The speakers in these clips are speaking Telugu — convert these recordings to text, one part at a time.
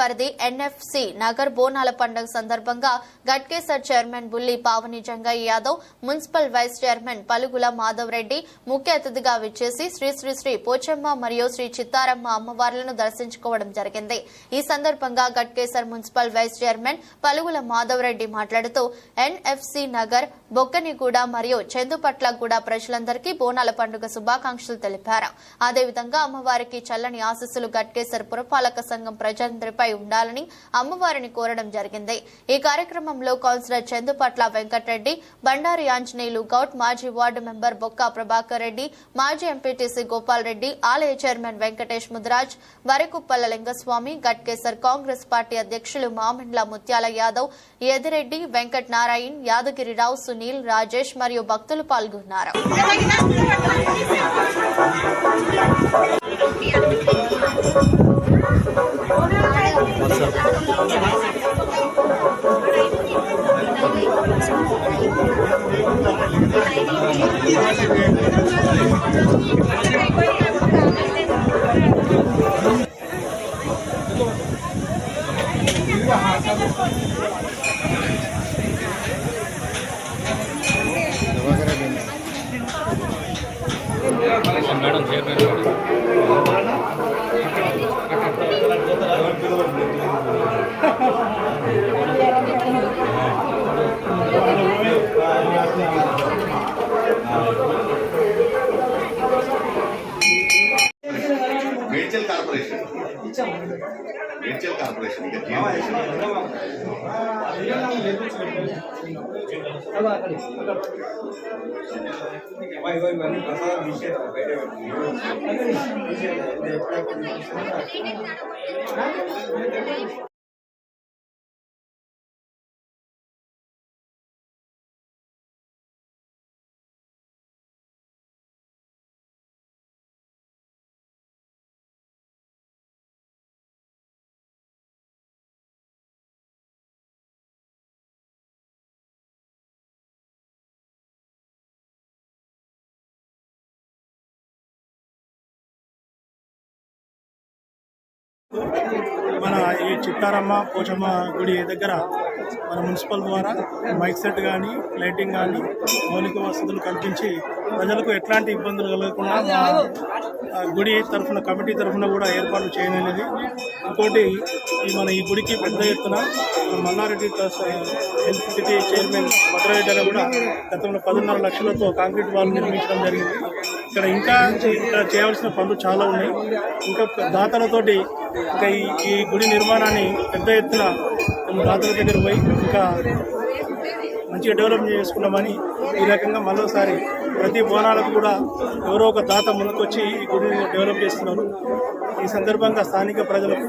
పరిధి ఎన్ఎఫ్సి నగర్ బోనాల పండుగ సందర్భంగా Ghatkesar chairman Bulli Pavani Jangaiah Yadav municipal vice chairman Palugula Madhav Reddy ముఖ్య అతిథిగా విచ్చేసి శ్రీ శ్రీ శ్రీ పోచమ్మ మరియు శ్రీ చిత్తారమ్మ అమ్మవార్లను దర్శించుకోవడం జరిగింది. ఈ సందర్భంగా Ghatkesar municipal vice chairman Palugula Madhav Reddy మాట్లాడుతూ ఎన్ఎఫ్సి నగర్ బొక్కనిగూడ మరియు చందుపట్లగూడ ప్రజలందరికీ బోనాల పండుగ శుభాకాంక్షలు తెలిపారు. అదేవిధంగా అమ్మవారికి చల్లని ఆశీస్సులు గట్కేసర్ పురపాలక సంఘం ప్రజలందరి ప్రజలందరిపై ఉండాలని అమ్మవారిని కోరడం జరిగింది. ఈ కార్యక్రమంలో కౌన్సిలర్ చందుపట్ల వెంకటరెడ్డి బండారి ఆంజనేయులు గౌట్ మాజీ వార్డు మెంబర్ బొక్క ప్రభాకర్ రెడ్డి మాజీ ఎంపీటీసీ గోపాల్ రెడ్డి ఆలయ chairman Venkatesh Mudiraj Varakuppala Lingaswamy Ghatkesar Congress party అధ్యక్షులు మామిండ్ల ముత్యాల యాదవ్ యదిరెడ్డి వెంకట్ నారాయణ్ యాదగిరిరావు సునీల్ రాజేష్ మరియు భక్తులు పాల్గొన్నారు. Madam chairman Medchal corporation Medchal corporation ఇక జీవన్ మన ఈ చిత్తారమ్మ పోచమ్మ గుడి దగ్గర మన మున్సిపల్ ద్వారా మైక్ సెట్ కానీ లైటింగ్ కానీ మౌలిక వసతులు కల్పించి ప్రజలకు ఎట్లాంటి ఇబ్బందులు కలగకుండా గుడి తరఫున కమిటీ తరఫున కూడా ఏర్పాటు చేయనున్నది ఇంకోటి ఈ మన ఈ గుడికి పెద్ద ఎత్తున Mallareddy health city chairman Bhadrareddy కూడా గతంలో పదిన్నర లక్షలతో కాంక్రీట్ వాళ్ళు నిర్మించడం జరిగింది. ఇక్కడ ఇంకా ఇక్కడ చేయవలసిన పనులు చాలా ఉన్నాయి. ఇంకా దాతలతోటి ఇంకా ఈ ఈ గుడి నిర్మాణాన్ని పెద్ద ఎత్తున మేము దాతల దగ్గర పోయి ఇంకా మంచిగా డెవలప్ చేసుకున్నామని ఈ రకంగా మరోసారి ప్రతి బోనాలకు కూడా ఎవరో ఒక దాత ముందుకొచ్చి ఈ గుడిని డెవలప్ చేస్తున్నారు. ఈ సందర్భంగా స్థానిక ప్రజలకు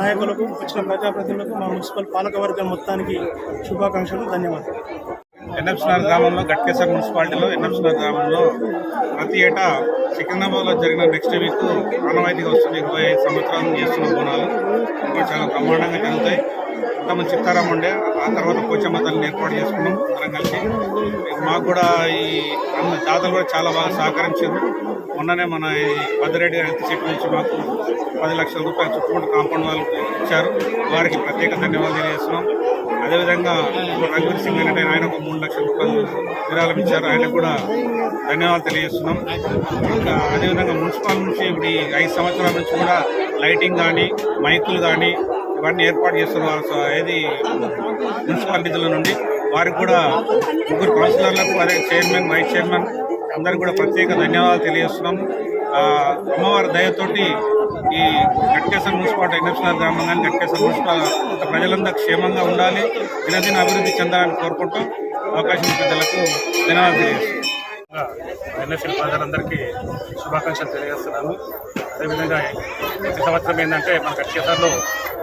నాయకులకు వచ్చిన ప్రజాప్రతినిధులకు మా మున్సిపల్ పాలకవర్గం మొత్తానికి శుభాకాంక్షలు ధన్యవాదాలు. ఎన్ఎఫ్సినార్ గ్రామంలో గట్కేశ్వర మున్సిపాలిటీలో ఎన్ఎఫ్సినార్ గ్రామంలో ప్రతి ఏటా సికింద్రాబాద్లో జరిగిన నెక్స్ట్ వీక్ ఆనవాయితీగా వస్తుంది. ఇరవై సంవత్సరాలు చేస్తున్న బోనాలు. ఇంకా చాలా బ్రహ్మాండంగా జరుగుతాయి. తమ చిత్తారాం ఉండే ఆ తర్వాత పోచమ్మ తల్లిని ఏర్పాటు చేసుకున్నాం అందరం కలిసి. మాకు కూడా ఈ అన్న దాతలు కూడా చాలా బాగా సహకరించారు. మొన్ననే మన ఈ భద్రరెడ్డి గారి చెట్టు నుంచి మాకు పది లక్షల రూపాయలు చుట్టుముట్టు కాంపౌండ్ వాళ్ళకి ఇచ్చారు. వారికి ప్రత్యేక ధన్యవాదాలు తెలియజేస్తున్నాం. అదేవిధంగా ఇప్పుడు రఘువీర్ సింగ్ అంటే ఆయన ఒక మూడు లక్షల రూపాయలు విరాళం ఇచ్చారు. ఆయనకు కూడా ధన్యవాదాలు తెలియజేస్తున్నాం. ఇంకా అదేవిధంగా మున్సిపాల్ నుంచి ఇప్పుడు ఈ ఐదు సంవత్సరాల నుంచి కూడా లైటింగ్ కానీ మైకులు కానీ ఇవన్నీ ఏర్పాటు చేస్తున్న సో ఏది మున్సిపల్ నిధుల నుండి వారికి కూడా ముగ్గురు కౌన్సిలర్లకు అదే చైర్మన్ వైస్ చైర్మన్ అందరికి కూడా ప్రత్యేక ధన్యవాదాలు తెలియజేస్తున్నాం. అమ్మవారి దయతోటి ఈ గట్కేశ్వర మున్సిపాలిటీ ఎన్ఎఫ్సిఆర్ గ్రామం కానీ గట్కేశ్వర మున్సిపల్ ప్రజలందరూ క్షేమంగా ఉండాలి దినదిన అభివృద్ధి చెందాలని కోరుకుంటూ అవకాశం ప్రజలకు పెద్దలకు ధన్యవాదాలు తెలియజేస్తున్నాం. ఎన్ఎస్ఎల్ ప్రజలందరికీ శుభాకాంక్షలు తెలియజేస్తున్నాను. అదేవిధంగా ప్రతి సంవత్సరం ఏంటంటే మన కక్షేతర్లో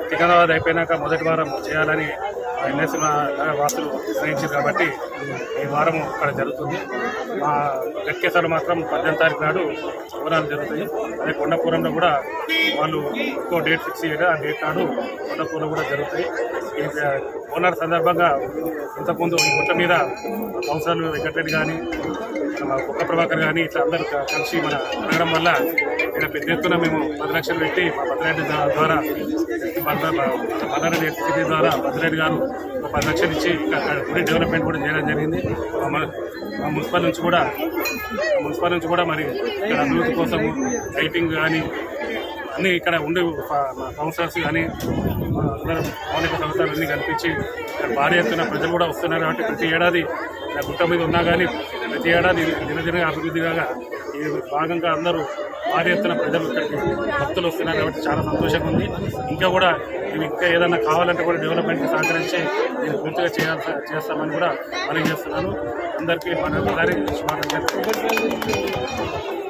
సికింద్రాబాద్ అయిపోయినాక మొదటి వారం చేయాలని ఎన్ఎస్సీ వాసులు నిర్ణయించారు కాబట్టి ఈ వారం అక్కడ జరుగుతుంది. మా గట్కేసార్లు మాత్రం పద్దెనిమిది తారీఖు నాడు ఓనాలు జరుగుతాయి. అదే కొండపురంలో కూడా వాళ్ళు ఇంకో డేట్ ఫిక్స్ చేయగా ఆ డేట్ నాడు కొండపూరం కూడా జరుగుతాయి. ఈ ఓనర్ సందర్భంగా ఇంతకుముందు ఈ గుట్ట మీద కౌన్సిలర్ వెంకటరెడ్డి కానీ మన కుక్క ప్రభాకర్ కానీ ఇట్లా అందరూ కలిసి మన అడగడం వల్ల ఇక్కడ పెద్ద ఎత్తున మేము పది లక్షలు పెట్టి మా భద్రారెడ్డి ద్వారా మల్లారెడ్డి ద్వారా భద్రెడ్డి గారు ఒక పది లక్షలు ఇచ్చి గుడి డెవలప్మెంట్ కూడా చేయడం జరిగింది. మా మున్సిపల్ నుంచి కూడా మున్సిపల్ నుంచి కూడా మరి ఇక్కడ అభివృద్ధి కోసము లైటింగ్ కానీ అన్నీ ఇక్కడ ఉండే కౌన్సిలర్స్ కానీ అందరూ మౌలిక సౌకర్యాలు అన్నీ కల్పించి ఇక్కడ భారీ ఎత్తున ప్రజలు కూడా వస్తున్నారు కాబట్టి ప్రతి ఏడాది గుట్ట మీద ఉన్నా కానీ ప్రతి ఏడాది దినదిన అభివృద్ధిగా ఈ భాగంగా అందరూ భారీ ఎత్తున ప్రజలు ఇక్కడికి భక్తులు వస్తున్నారు కాబట్టి చాలా సంతోషంగా ఉంది. ఇంకా కూడా మేము ఇంకా ఏదైనా కావాలంటే కూడా డెవలప్మెంట్కి సహకరించి నేను పూర్తిగా చేయాల్సి చేస్తామని కూడా మనం చేస్తున్నాను. అందరికీ మన